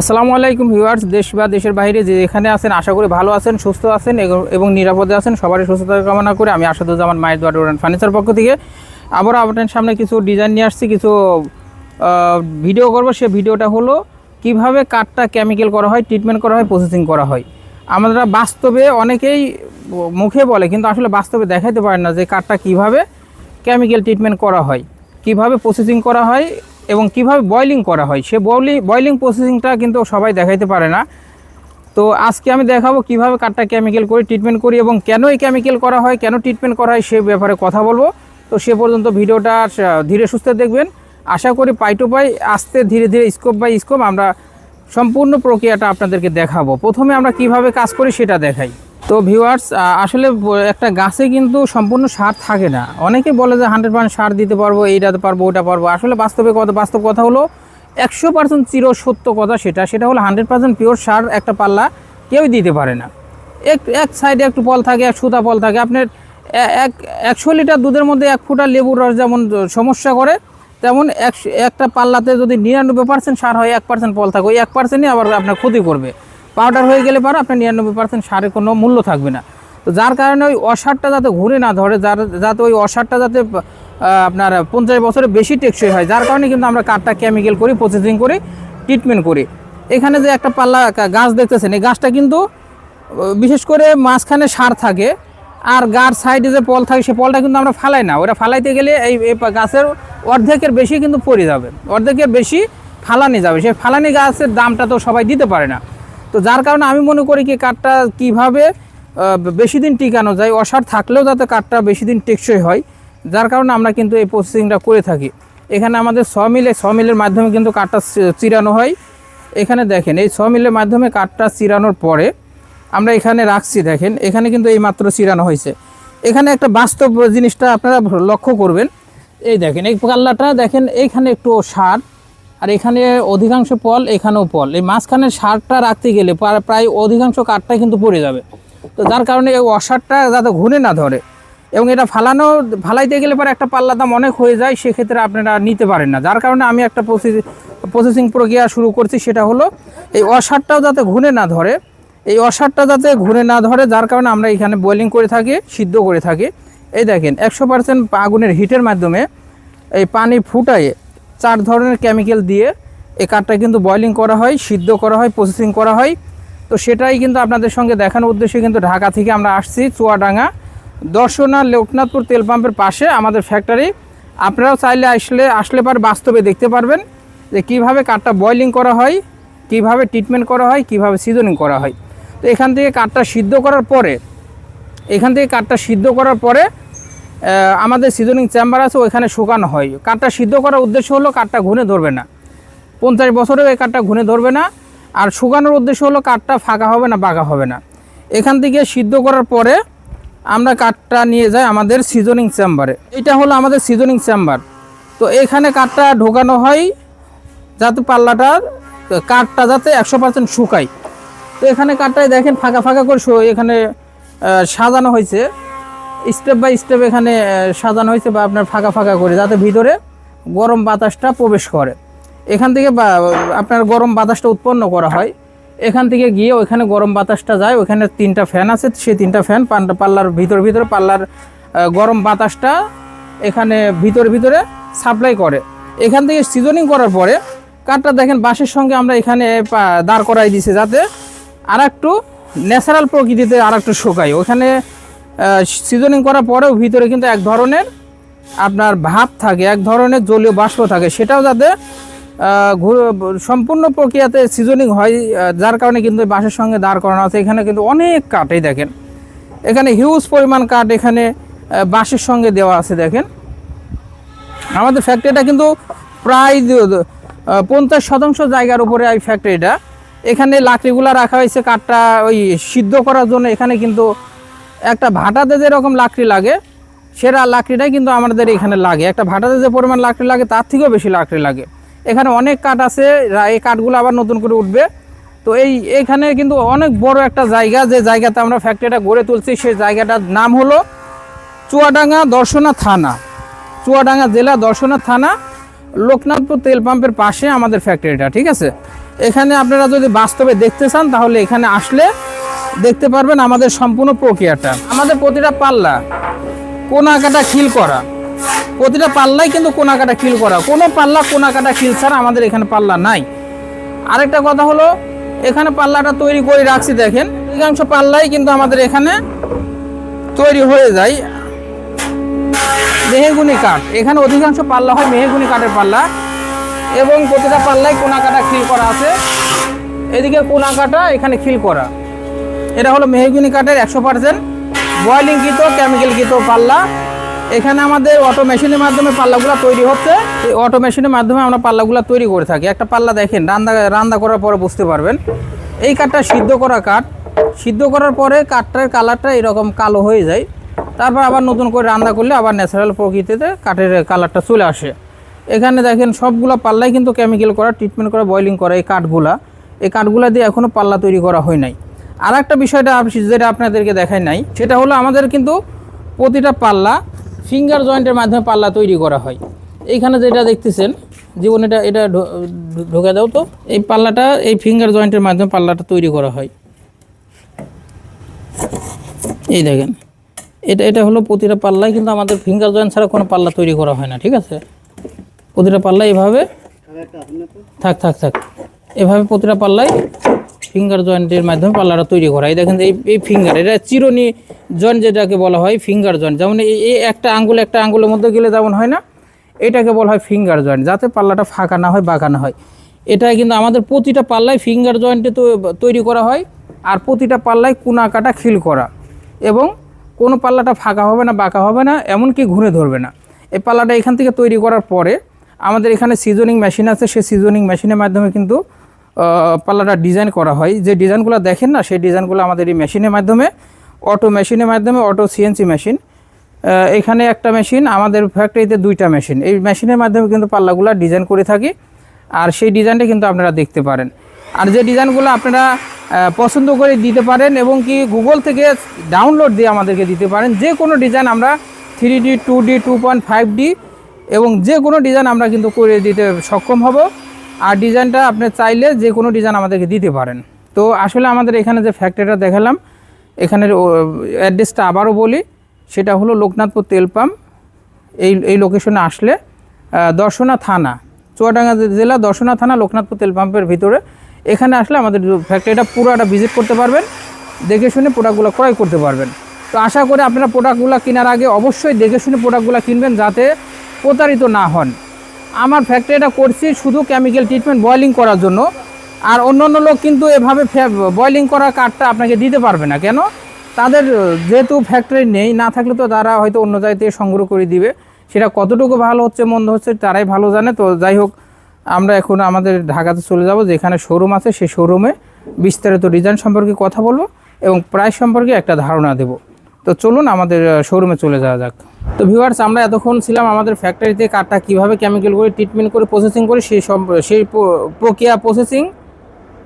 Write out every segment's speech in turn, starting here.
আসসালামু আলাইকুম ভিউয়ার্স, দেশ বা দেশের বাইরে যে এখানে আছেন, আশা করি ভালো আছেন, সুস্থ আছেন এবং- নিরাপদে আছেন, সবারই সুস্থতা কামনা করে। আমি আসাদুজ্জামান মায়ের দোয়ার উড়ান ফার্নিচার পক্ষ থেকে। আবারও আপনার সামনে কিছু ডিজাইন নিয়ে আসছি, কিছু ভিডিও করব। সে ভিডিওটা হলো কীভাবে কাঠটা কেমিক্যাল করা হয় ট্রিটমেন্ট করা হয় প্রসেসিং করা হয়। আমরা বাস্তবে অনেকেই মুখে বলে, কিন্তু আসলে বাস্তবে দেখাইতে পারে না যে কাঠটা কীভাবে কেমিক্যাল ট্রিটমেন্ট করা হয়, কীভাবে প্রসেসিং করা হয় এবং কীভাবে বয়লিং করা হয়, সে বয়লিং বয়লিং প্রসেসিংটা কিন্তু সবাই দেখাইতে পারে না। তো আজকে আমি দেখাবো কীভাবে কাঠটা কেমিক্যাল করে ট্রিটমেন্ট করি এবং কেন এই কেমিক্যাল করা হয়, কেন ট্রিটমেন্ট করা হয়, সে ব্যাপারে কথা বলব। তো সে পর্যন্ত ভিডিওটা ধীরে সুস্থে দেখবেন। আশা করি পাই টু পাই, আস্তে ধীরে ধীরে স্কোপ বাই স্কোপ আমরা সম্পূর্ণ প্রক্রিয়াটা আপনাদেরকে দেখাবো। প্রথমে আমরা কীভাবে কাজ করি সেটা দেখাই। তো ভিউয়ার্স আসলে একটা গাছে কিন্তু সম্পূর্ণ সার থাকে না। অনেকে বলে যে হান্ড্রেড পার্সেন্ট সার দিতে পারব এইটাতে পারব, ওটা পারব। আসলে বাস্তবে কথা বাস্তব কথা হলো, একশো পার্সেন্ট চির সত্য কথা সেটা। সেটা হলো হান্ড্রেড পার্সেন্ট পিওর সার একটা পাল্লা কেউই দিতে পারে না। এক এক সাইডে একটু পল থাকে, এক সুতা পল থাকে। আপনার এক, একশো লিটার দুধের মধ্যে এক ফুটা লেবুর রস যেমন সমস্যা করে, তেমন একশো, একটা পাল্লাতে যদি নিরানব্বই পার্সেন্ট সার হয়, এক পার্সেন্ট পল থাকে। ওই এক পার্সেন্টই আবার আপনার ক্ষতি করবে। পাউডার হয়ে গেলে পরে আপনার নিরানব্বই পার্সেন্ট সারের কোনো মূল্য থাকবে না। তো যার কারণে ওই অসারটা যাতে ঘুরে না ধরে, যার যাতে ওই অসারটা যাতে আপনার পঞ্চাশ বছরের বেশি টেকসই হয়, যার কারণে কিন্তু আমরা কাঠটা কেমিক্যাল করি প্রসেসিং করি ট্রিটমেন্ট করি। এখানে যে একটা পাল্লা গাছ দেখতেছেন, এই গাছটা কিন্তু বিশেষ করে মাঝখানে সার থাকে, আর গার সাইডে যে পল থাকে, সে পলটা কিন্তু আমরা ফালাই না। ওটা ফালাইতে গেলে এই গাছের অর্ধেকের বেশি কিন্তু পড়ে যাবে, অর্ধেকের বেশি ফালানি যাবে। সেই ফালানি গাছের দামটা তো সবাই দিতে পারে না। তো যার কারণে আমি মনে করি কি কাঠটা কীভাবে বেশি দিন টিকানো যায়, অসার থাকলেও যাতে কাঠটা বেশি দিন টেকসই হয়, যার কারণে আমরা কিন্তু এই প্রসেসিংটা করে থাকি। এখানে আমাদের ছ মিলে, ছ মিলের মাধ্যমে কিন্তু কাঠটা চিরানো হয়। এখানে দেখেন, এই ছ মিলের মাধ্যমে কাঠটা চিরানোর পরে আমরা এখানে রাখছি, দেখেন, এখানে কিন্তু এই মাত্র চিরানো হয়েছে। এখানে একটা বাস্তব জিনিসটা আপনারা লক্ষ্য করবেন। এই দেখেন, এই পাল্লাটা দেখেন এইখানে একটু সার আর এখানে অধিকাংশ পল এখানেও পল। এই মাঝখানের সারটা রাখতে গেলে প্রায় অধিকাংশ কাঠটাই কিন্তু পড়ে যাবে। তো যার কারণে এই অসারটা যাতে ঘুরে না ধরে এবং এটা ফালানো, ফালাইতে গেলে পরে একটা পাল্লা দাম অনেক হয়ে যায়, সেক্ষেত্রে আপনারা নিতে পারেন না। যার কারণে আমি একটা প্রসেসিং প্রক্রিয়া শুরু করছি, সেটা হলো এই অসারটাও যাতে ঘুরে না ধরে, এই অসারটা যাতে ঘুরে না ধরে, যার কারণে আমরা এখানে বয়েলিং করে থাকি, সিদ্ধ করে থাকি। এই দেখেন, একশো পার্সেন্ট আগুনের হিটের মাধ্যমে এই পানি ফুটায়ে চার ধরনের কেমিক্যাল দিয়ে এই কাঠটা কিন্তু বয়লিং করা হয়, সিদ্ধ করা হয় প্রসেসিং করা হয়। তো সেটাই কিন্তু আপনাদের সঙ্গে দেখানোর উদ্দেশ্যে কিন্তু ঢাকা থেকে আমরা আসছি চুয়াডাঙ্গা। দর্শনা লোকনাথপুর তেল পাম্পের পাশে আমাদের ফ্যাক্টরি আপনারাও চাইলে আসলে আসলে পারে বাস্তবে দেখতে পারবেন যে কীভাবে কাঠটা বয়লিং করা হয়, কীভাবে ট্রিটমেন্ট করা হয়, কীভাবে সিজনিং করা হয়। তো এখান থেকে কাঠটা সিদ্ধ করার পরে, এখান থেকে কাঠটা সিদ্ধ করার পরে আমাদের সিজনিং চেম্বার আছে, ওইখানে শুকানো হয়। কাঠটা সিদ্ধ করার উদ্দেশ্য হলো কাঠটা ঘুরে ধরবে না। পঞ্চাশ বছরেও এই কাঠটা ঘুরে ধরবে না। আর শুকানোর উদ্দেশ্য হলো কাঠটা ফাঁকা হবে না, বাঁকা হবে না। এখান থেকে সিদ্ধ করার পরে আমরা কাঠটা নিয়ে যাই আমাদের সিজনিং চেম্বারে। এটা হলো আমাদের সিজনিং চেম্বার। তো এখানে কাঠটা ঢোকানো হয় যাতে পাল্লাটার কাঠটা যাতে একশো পার্সেন্ট শুকায়। তো এখানে কাঠটায় দেখেন, ফাঁকা ফাঁকা করে এখানে সাজানো হয়েছে। স্টেপ বাই স্টেপ এখানে সাজানো হয়েছে বা আপনার ফাঁকা ফাঁকা করে, যাতে ভিতরে গরম বাতাসটা প্রবেশ করে। এখান থেকে আপনার গরম বাতাসটা উৎপন্ন করা হয়। এখান থেকে গিয়ে ওইখানে গরম বাতাসটা যায়, ওইখানে তিনটা ফ্যান আছে সেই তিনটা ফ্যান পাল্লা পাল্লার ভিতর ভিতরে, পাল্লার গরম বাতাসটা এখানে ভিতরে ভিতরে সাপ্লাই করে। এখান থেকে সিজনিং করার পরে, কাঠটা দেখেন বাঁশের সঙ্গে আমরা এখানে দাঁড় করাই দিয়েছি যাতে আর একটু ন্যাচারাল প্রকৃতিতে আর একটু শুকাই ওখানে সিজনিং করার পরেও ভিতরে কিন্তু এক ধরনের আপনার ভাব থাকে, এক ধরনের জলীয় বাষ্প থাকে। সেটাও যাতে সম্পূর্ণ প্রক্রিয়াতে সিজনিং হয় যার কারণে কিন্তু বাঁশের সঙ্গে দাঁড় করানো আছে। এখানে কিন্তু অনেক কাঠ, এই দেখেন। এখানে হিউজ পরিমাণ কাঠ এখানে বাঁশের সঙ্গে দেওয়া আছে, দেখেন। আমাদের ফ্যাক্টরিটা কিন্তু প্রায় পঞ্চাশ শতাংশ জায়গার উপরে এই ফ্যাক্টরিটা এখানে লাকড়িগুলো রাখা হয়েছে, কাঠটা ওই সিদ্ধ করার জন্য। এখানে কিন্তু একটা ভাটাতে যেরকম লাকড়ি লাগে, সেরা লাকড়িটাই কিন্তু আমাদের এখানে লাগে। একটা ভাটাতে যে পরিমাণ লাকড়ি লাগে, তার থেকেও বেশি লাকড়ি লাগে। এখানে অনেক কাঠ আছে এই কাঠগুলো আবার নতুন করে উঠবে। তো এই, এখানে কিন্তু অনেক বড় একটা জায়গা, যে জায়গাতে আমরা ফ্যাক্টরিটা গড়ে তুলছি, সেই জায়গাটার নাম হলো চুয়াডাঙ্গা দর্শনা থানা। চুয়াডাঙ্গা জেলা দর্শনা থানা, লোকনাথপুর তেল পাম্পের পাশে আমাদের ফ্যাক্টরিটা, ঠিক আছে? এখানে আপনারা যদি বাস্তবে দেখতে চান, তাহলে এখানে আসলে দেখতে পারবেন আমাদের সম্পূর্ণ প্রক্রিয়াটা। আমাদের প্রতিটা পাল্লা কোনা কাটা খিল করা। প্রতিটা পাল্লাই কিন্তু কোনা কাটা খিল করা। কোনো পাল্লা কোনা কাটা খিল ছাড়া আমাদের এখানে পাল্লা নাই। আরেকটা কথা হলো, এখানে পাল্লাটা তৈরি করে রাখছি দেখেন। অধিকাংশ পাল্লাই কিন্তু আমাদের এখানে তৈরি হয়ে যায়। মেহেগুনি কাঠ। এখানে অধিকাংশ পাল্লা হয় মেহেগুনি কাঠের পাল্লা। এবং প্রতিটা পাল্লায় কোনা কাটা খিল করা আছে। এদিকে কোনা কাটা এখানে খিল করা। এটা হলো মেহগুনি কাঠের একশো পার্সেন্ট। বয়েলিং কিত কেমিক্যাল কিত পাল্লা। এখানে আমাদের অটো মেশিনের মাধ্যমে পাল্লাগুলো তৈরি হচ্ছে। এই অটো মেশিনের মাধ্যমে আমরা পাল্লাগুলো তৈরি করে থাকি। একটা পাল্লা দেখেন রান্না রান্না করার পরে বুঝতে পারবেন। এই কাঠটা সিদ্ধ করা কাঠ। সিদ্ধ করার পরে কাঠটার কালারটা এরকম কালো হয়ে যায়। তারপর আবার নতুন করে রান্না করলে আবার ন্যাচারাল প্রকৃতিতে কাঠের কালারটা চলে আসে। এখানে দেখেন, সবগুলো পাল্লাই কিন্তু কেমিক্যাল করা ট্রিটমেন্ট করা বয়লিং করা এই কাঠগুলা। এই কাঠগুলা দিয়ে এখনও পাল্লা তৈরি করা হয় নাই। আর একটা বিষয়টা যেটা আপনাদেরকে দেখায় নাই, সেটা হলো আমাদের কিন্তু প্রতিটা পাল্লা ফিঙ্গার জয়েন্টের মাধ্যমে পাল্লা তৈরি করা হয়। এইখানে যেটা দেখতেছেন, জীবন এটা এটা ঢোকা দাও তো, এই পাল্লাটা, এই ফিঙ্গার জয়েন্টের মাধ্যমে পাল্লাটা তৈরি করা হয়। এই দেখেন, এটা এটা হলো প্রতিটা পাল্লায় কিন্তু আমাদের ফিঙ্গার জয়েন্ট ছাড়া কোনো পাল্লা তৈরি করা হয় না, ঠিক আছে? প্রতিটা পাল্লা এভাবে, থাক থাক থাক, এভাবে প্রতিটা পাল্লায় ফিঙ্গার জয়েন্টের মাধ্যমে পাল্লাটা তৈরি করা। এই দেখেন, এই এই ফিঙ্গার এটা চিরনি জয়েন্ট যেটাকে বলা হয় ফিঙ্গার জয়েন্ট যেমন এই একটা আঙ্গুল একটা আঙ্গুলের মধ্যে গেলে যেমন হয় না, এটাকে বলা হয় ফিঙ্গার জয়েন্ট যাতে পাল্লাটা ফাঁকা না হয়, বাঁকা না হয়। এটা কিন্তু আমাদের প্রতিটা পাল্লায় ফিঙ্গার জয়েন্টে তো, তৈরি করা হয়, আর প্রতিটা পাল্লায় কুনা কাটা খিল করা। এবং কোনো পাল্লাটা ফাঁকা হবে না, বাঁকা হবে না, এমনকি ঘুরে ধরবে না। এই পাল্লাটা এখান থেকে তৈরি করার পরে আমাদের এখানে সিজনিং মেশিন আছে, সেই সিজনিং মেশিনের মাধ্যমে কিন্তু পাল্লাটা ডিজাইন করা হয়। যে ডিজাইনগুলো দেখেন না, সেই ডিজাইনগুলো আমাদের এই মেশিনের মাধ্যমে অটো মেশিনের মাধ্যমে অটো সিএনসি মেশিন এখানে একটা মেশিন আমাদের ফ্যাক্টরিতে দুইটা মেশিন এই মেশিনের মাধ্যমে কিন্তু পাল্লাগুলো ডিজাইন করে থাকি, আর সেই ডিজাইনটা কিন্তু আপনারা দেখতে পারেন। আর যে ডিজাইনগুলো আপনারা পছন্দ করে দিতে পারেন এবং কি গুগল থেকে ডাউনলোড দিয়ে আমাদেরকে দিতে পারেন, যে কোনো ডিজাইন আমরা three D two D two point five D এবং যে কোনো ডিজাইন আমরা কিন্তু করে দিতে সক্ষম হব। আর ডিজাইনটা আপনি চাইলে যে কোনো ডিজাইন আমাদেরকে দিতে পারেন। তো আসলে আমাদের এখানে যে ফ্যাক্টরিটা দেখালাম, এখানের অ্যাড্রেসটা আবারও বলি, সেটা হলো লোকনাথপুর তেল পাম্প। এই এই লোকেশনে আসলে দর্শনা থানা, চুয়াডাঙ্গা জেলা দর্শনা থানা, লোকনাথপুর তেল পাম্পের ভিতরে। এখানে আসলে আমাদের ফ্যাক্টরিটা পুরোটা ভিজিট করতে পারবেন, দেখে শুনে প্রোডাক্টগুলো ক্রয় করতে পারবেন। তো আশা করি আপনারা প্রোডাক্টগুলো কেনার আগে অবশ্যই দেখে শুনে প্রোডাক্টগুলো কিনবেন, যাতে প্রতারিত না হন। আমার ফ্যাক্টরিটা করছি শুধু কেমিক্যাল ট্রিটমেন্ট বয়লিং করার জন্য। আর অন্য অন্য লোক কিন্তু এভাবে বয়লিং করা কাঠটা আপনাকে দিতে পারবে না। কেন? তাদের যেহেতু ফ্যাক্টরি নেই, না থাকলে তো তারা হয়তো অন্য জায়গা থেকে সংগ্রহ করে দিবে। সেটা কতটুকু ভালো হচ্ছে, মন্দ হচ্ছে, তারাই ভালো জানে। তো যাই হোক, আমরা এখন আমাদের ঢাকাতে চলে যাব, যেখানে শোরুম আছে। সেই শোরুমে বিস্তারিত ডিজাইন সম্পর্কে কথা বলব এবং প্রাইস সম্পর্কে একটা ধারণা দেব। তো চলুন আমাদের শোরুমে চলে যাওয়া যাক। তো ভিউয়ার্স আমরা এতক্ষণ ছিলাম আমাদের ফ্যাক্টরিতে কাঠটা কীভাবে কেমিক্যাল করে ট্রিটমেন্ট করে প্রসেসিং করে সেই সব সেই প্রক্রিয়া প্রসেসিং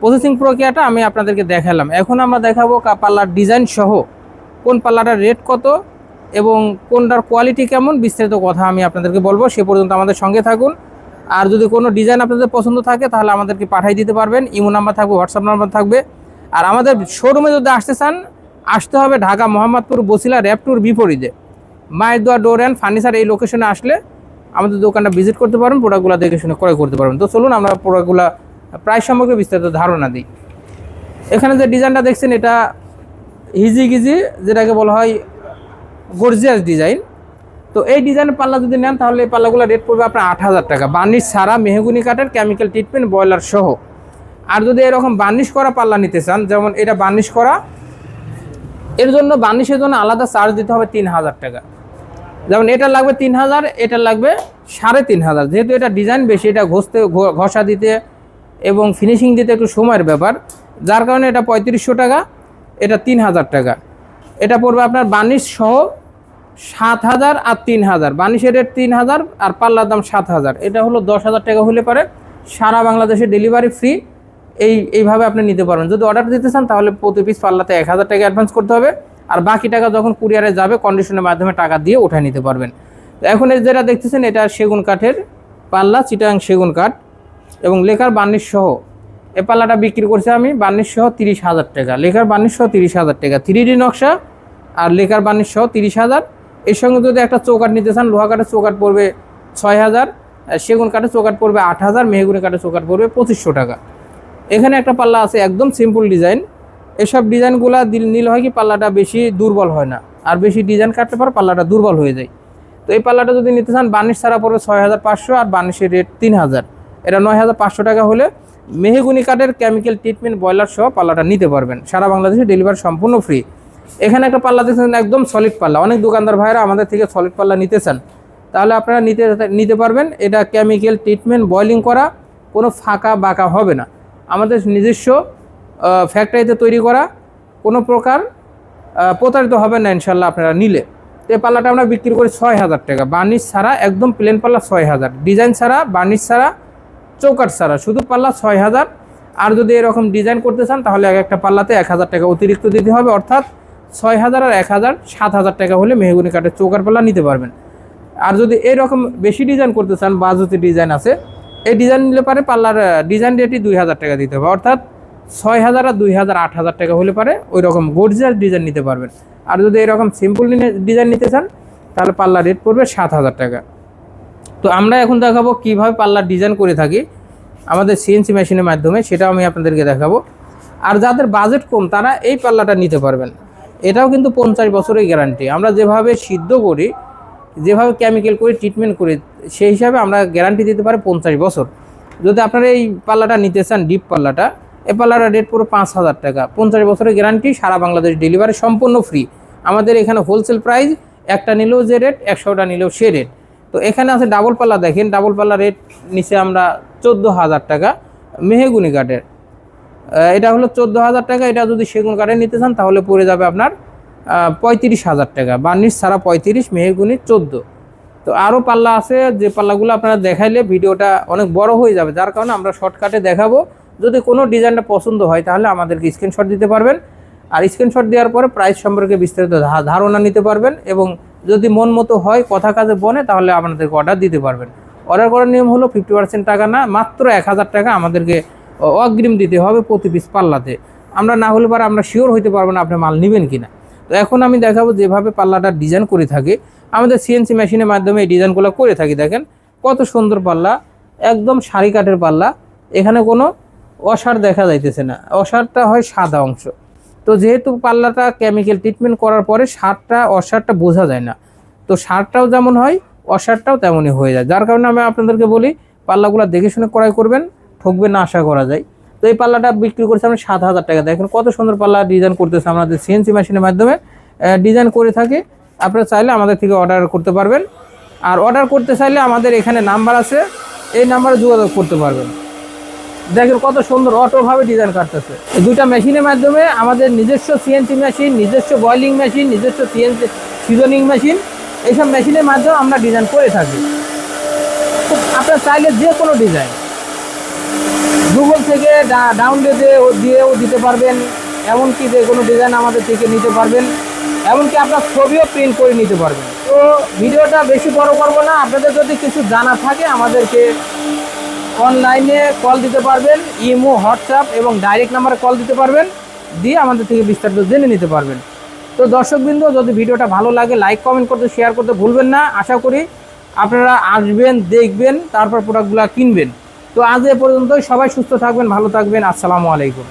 প্রসেসিং প্রক্রিয়াটা আমি আপনাদেরকে দেখালাম। এখন আমরা দেখাবো পাল্লার ডিজাইন সহ কোন পাল্লাটার রেট কত এবং কোনটার কোয়ালিটি কেমন, বিস্তারিত কথা আমি আপনাদেরকে বলব। সে পর্যন্ত আমাদের সঙ্গে থাকুন। আর যদি কোনো ডিজাইন আপনাদের পছন্দ থাকে, তাহলে আমাদেরকে পাঠিয়ে দিতে পারবেন। ইমো নাম্বার থাকবে, হোয়াটসঅ্যাপ নাম্বার থাকবে। আর আমাদের শোরুমে যদি আসতে চান, আসতে হবে ঢাকা মোহাম্মদপুর বসিলা র্যাপটুর বিপরীতে। মায়ের ডোর অ্যান্ড ফার্নিচার এই লোকেশনে আসলে আমাদের দোকানটা ভিজিট করতে পারবেন, প্রোডাক্টগুলো দেখে শুনে ক্রয় করতে পারবেন। তো চলুন আমরা প্রোডাক্টগুলো প্রায় সম্পর্কে বিস্তারিত ধারণা দিই। এখানে যে ডিজাইনটা দেখছেন, এটা হিজি গিজি, যেটাকে বলা হয় গর্জিয়াস ডিজাইন তো এই ডিজাইনের পাল্লা যদি নেন, তাহলে এই পাল্লাগুলো রেট পড়বে আপনার আট হাজার টাকা। বার্নিশ ছাড়া মেহগুনি কাঠের কেমিক্যাল ট্রিটমেন্ট বয়লার সহ। আর যদি এরকম বার্নিশ করা পাল্লা নিতে চান, যেমন এটা বার্নিশ করা, এর জন্য বার্নিশের জন্য আলাদা চার্জ দিতে হবে তিন হাজার টাকা। যেমন এটা লাগবে তিন হাজার এটা লাগবে সাড়ে তিন হাজার যেহেতু এটা ডিজাইন বেশি, এটা ঘষতে ঘষা দিতে এবং ফিনিশিং দিতে একটু সময়ের ব্যাপার। যার কারণে এটা পঁয়ত্রিশশো টাকা, এটা তিন হাজার টাকা। এটা পড়বে আপনার বানিশ সহ সাত হাজার আর তিন হাজার বানিশের রেট তিন হাজার আর পাল্লার দাম সাত হাজার এটা হলো দশ হাজার টাকা হলে পারে। সারা বাংলাদেশে ডেলিভারি ফ্রি এই, এইভাবে আপনি নিতে পারবেন। যদি অর্ডার দিতে চান তাহলে প্রতি পিস পাল্লাতে এক হাজার টাকা অ্যাডভান্স করতে হবে। আর বাকি টাকা যখন কুরিয়ারে যাবে কন্ডিশনের মাধ্যমে টাকা দিয়ে উঠায় নিতে পারবেন। এখন এই যেটা দেখতেছেন, এটা সেগুন কাঠের পাল্লা, চিটাং সেগুন কাঠ এবং লেখার বার্নিশ সহ। এই পাল্লাটা বিক্রি করছি আমি, বার্নিশ সহ তিরিশ হাজার টাকা। লেখার বার্নিশ সহ তিরিশ হাজার টাকা। থ্রি ডি নকশা আর লেখার বার্নিশ সহ তিরিশ হাজার। এর সঙ্গে যদি একটা চৌকাট নিতে চান লোহা কাঠের চৌকাট পড়বে ছয় হাজার সেগুন কাঠের চৌকাট পড়বে আট হাজার, মেহগুনি কাঠের চৌকাট পড়বে পঁচিশশো টাকা। এখানে একটা পাল্লা আছে, একদম সিম্পল ডিজাইন এসব ডিজাইনগুলা নিলে হয় কি পাল্লাটা বেশি দুর্বল হয় না। আর বেশি ডিজাইন কাটতে পারে পাল্লাটা দুর্বল হয়ে যায়। তো এই পাল্লাটা যদি নিতে চান, বার্নিশ ছাড়া পড়বে ছয় হাজার পাঁচশো আর বার্নিশের রেট তিন হাজার এটা নয় হাজার পাঁচশো টাকা হলে মেহেগুনি কাঠের কেমিক্যাল ট্রিটমেন্ট বয়লার সহ পাল্লাটা নিতে পারবেন। সারা বাংলাদেশে ডেলিভারি সম্পূর্ণ ফ্রি এখানে একটা পাল্লা দেখছেন, একদম সলিড পাল্লা। অনেক দোকানদার ভাইরা আমাদের থেকে সলিড পাল্লা নিতে চান। তাহলে আপনারা নিতে নিতে পারবেন। এটা কেমিক্যাল ট্রিটমেন্ট বয়লিং করা কোনো ফাঁকা বাঁকা হবে না। আমাদের নিজস্ব ফ্যাক্টরিতে তৈরি করা কোনো প্রকার প্রতারিত হবেন না ইনশাল্লাহ আপনারা নিলে। তো এই পাল্লাটা আমরা বিক্রি করি ছয় হাজার টাকা। বার্নিশ ছাড়া, একদম প্লেন পাল্লা ছয় হাজার। ডিজাইন ছাড়া, বার্নিশ ছাড়া চৌকাট ছাড়া। শুধু পাল্লা ছয় হাজার। আর যদি এরকম ডিজাইন করতে চান, তাহলে এক একটা পাল্লাতে এক হাজার টাকা অতিরিক্ত দিতে হবে। অর্থাৎ ছয় হাজার আর এক হাজার, সাত হাজার টাকা হলে মেহগুনি কাঠের চৌকাট পাল্লা নিতে পারবেন। আর যদি এরকম বেশি ডিজাইন করতে চান, বাজুতি ডিজাইন আছে, এই ডিজাইন নিলে পারে পাল্লার ডিজাইন রেটই দুই হাজার টাকা দিতে হবে। অর্থাৎ ছয় হাজার আর দুই হাজার, আট হাজার টাকা হলে পারে ওই রকম গর্জিয়াস ডিজাইন নিতে পারবেন। আর যদি এরকম সিম্পল ডিজাইন নিতে চান, তাহলে পাল্লা রেট পড়বে সাত হাজার টাকা। তো আমরা এখন দেখাবো কীভাবে পাল্লার ডিজাইন করে থাকি আমাদের সিএনসি মেশিনের মাধ্যমে, সেটাও আমি আপনাদেরকে দেখাবো। আর যাদের বাজেট কম, তারা এই পাল্লাটা নিতে পারবেন। এটাও কিন্তু পঞ্চাশ বছরের গ্যারান্টি আমরা যেভাবে সিদ্ধ করি, যেভাবে কেমিক্যাল করে ট্রিটমেন্ট করি, সেই হিসাবে আমরা গ্যারান্টি দিতে পারি পঞ্চাশ বছর। যদি আপনারা এই পাল্লাটা নিতে চান ডিপ পাল্লাটা এই পাল্লাটা রেট পুরো পাঁচ হাজার টাকা। পঞ্চাশ বছরের গ্যারান্টি সারা বাংলাদেশ ডেলিভারি সম্পূর্ণ ফ্রি আমাদের এখানে হোলসেল প্রাইস একটা নিলেও যে রেট একশোটা নিলেও সে রেট তো এখানে আছে ডাবল পাল্লা দেখেন ডাবল পাল্লা রেট নিচে আমরা চোদ্দ হাজার টাকা, মেহেগুনি কাঠের এটা হলো চোদ্দ হাজার টাকা, এটা যদি সেগুন কাঠে নিতে চান, তাহলে পড়ে যাবে আপনার পঁয়ত্রিশ হাজার টাকা। বার্নিশ ছাড়া পঁয়ত্রিশ, মেহেগুনি চোদ্দ। তো আরও পাল্লা আছে, যে পাল্লাগুলো আপনারা দেখাইলে ভিডিওটা অনেক বড় হয়ে যাবে। যার কারণে আমরা শর্টকাটে দেখাবো। যদি কোনো ডিজাইনটা পছন্দ হয়, তাহলে আমাদেরকে স্ক্রিনশট দিতে পারবেন। আর স্ক্রিনশট দেওয়ার পরে প্রাইস সম্পর্কে বিস্তারিত ধারণা নিতে পারবেন এবং যদি মন মতো হয় কথা কাজে বনে, তাহলে আপনাদেরকে অর্ডার দিতে পারবেন। অর্ডার করার নিয়ম হলো ফিফটি পার্সেন্ট টাকা না, মাত্র এক হাজার টাকা আমাদেরকে অগ্রিম দিতে হবে প্রতি পিস পাল্লাতে। আমরা না হলে পরে আমরা শিওর হইতে পারব না আপনি মাল নেবেন কি না তো এখন আমি দেখাবো যেভাবে পাল্লাটা ডিজাইন করে থাকি। আমাদের সিএনসি মেশিনের মাধ্যমে এই ডিজাইনগুলো করে থাকি, দেখেন। কত সুন্দর পাল্লা, একদম শাড়ি কাঠের পাল্লা। এখানে কোনো অসার দেখা যাইতেছে না। অসারটা হয় সাদা অংশ। তো যেহেতু পাল্লাটা কেমিক্যাল ট্রিটমেন্ট করার পরে সারটা, অসারটা বোঝা যায় না। তো সারটাও যেমন হয়, অসারটাও তেমনই হয়ে যায়। যার কারণে আমি আপনাদেরকে বলি, পাল্লাগুলো দেখে শুনে ক্রয় করবেন ঠকবেন না আশা করা যায়। তো এই পাল্লাটা বিক্রি করছে আমরা সাত হাজার টাকা। দেখেন কত সুন্দর পাল্লা ডিজাইন করতেছে আমাদের সিএনসি মেশিনের মাধ্যমে। ডিজাইন করে থাকে। আপনারা চাইলে আমাদের থেকে অর্ডার করতে পারবেন। আর অর্ডার করতে চাইলে আমাদের এখানে নাম্বার আছে। এই নাম্বারে যোগাযোগ করতে পারবেন। দেখেন কত সুন্দর অটোভাবে ডিজাইন কাটতেছে। এই দুইটা মেশিনের মাধ্যমে আমাদের নিজস্ব সিএনসি মেশিন নিজস্ব বয়লিং মেশিন নিজস্ব সিএনসি সিজনিং মেশিন এইসব মেশিনের মাধ্যমে আমরা ডিজাইন করে থাকি। আপনার চাইলে যে কোনো ডিজাইন গুগল থেকে ডাউনলোড দিয়েও দিতে পারবেন, এমনকি যে কোনো ডিজাইন আমাদের থেকে নিতে পারবেন, এমনকি আপনার ছবিও প্রিন্ট করে নিতে পারবেন। তো ভিডিওটা বেশি বড় করব না, আপনাদের যদি কিছু জানা থাকে আমাদেরকে অনলাইনে কল দিতে পারবেন, ইমো, হোয়াটসঅ্যাপ এবং ডাইরেক্ট নাম্বারে কল দিতে পারবেন, দিয়ে আমাদের থেকে বিস্তারিত জেনে নিতে পারবেন। তো দর্শকবৃন্দ, যদি ভিডিওটা ভালো লাগে, লাইক, কমেন্ট করতে, শেয়ার করতে ভুলবেন না। আশা করি আপনারা আসবেন, দেখবেন, তারপর প্রোডাক্টগুলো কিনবেন। তো আজ এ পর্যন্তই। সবাই সুস্থ থাকবেন, ভালো থাকবেন। আসসালামু আলাইকুম।